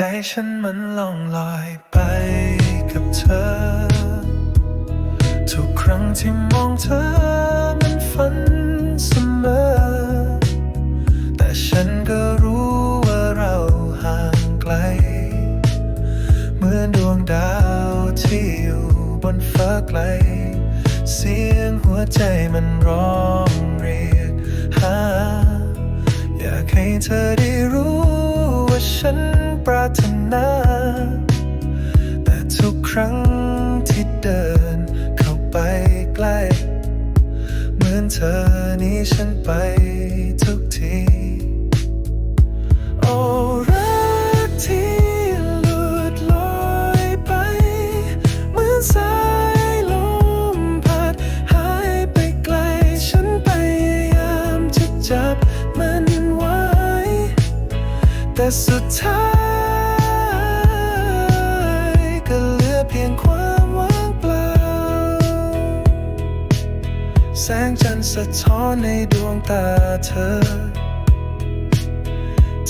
ใจฉันมันล่องลอยไปกับเธอ ทุกครั้งที่มองเธอมันฝันเสมอ แต่ฉันก็รู้ว่าเราห่างไกล เหมือนดวงดาวที่อยู่บนฟ้าไกล เสียงหัวใจมันร้อง ปรารถนา แต่ทุกครั้งที่เดินเข้าไปใกล้ เหมือนเธอนี้ฉันไปทุกที โอ้รักที่หลุดลอยไป เหมือนสายลมพัดหายไปไกล ฉันพยายามจะจับมันไว้ แต่สุดท้าย แสงจันทร์สะท้อนในดวงตาเธอ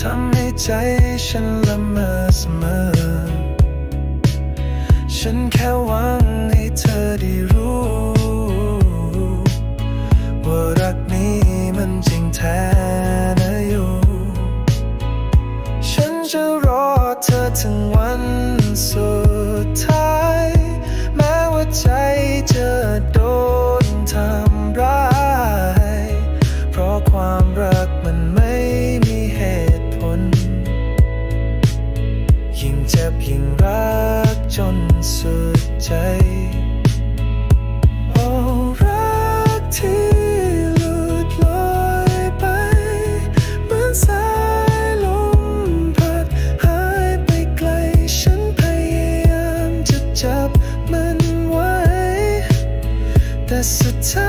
ทำให้ใจฉันละเมอเสมอ ฉันแค่หวังให้เธอดี ยิ่งรักจนสุดใจโอ้รักที่หลุดลอยไปเหมือนสายลมพัดหายไปไกล ฉันพยายามจะจับมันไว้ แต่สุดท้าย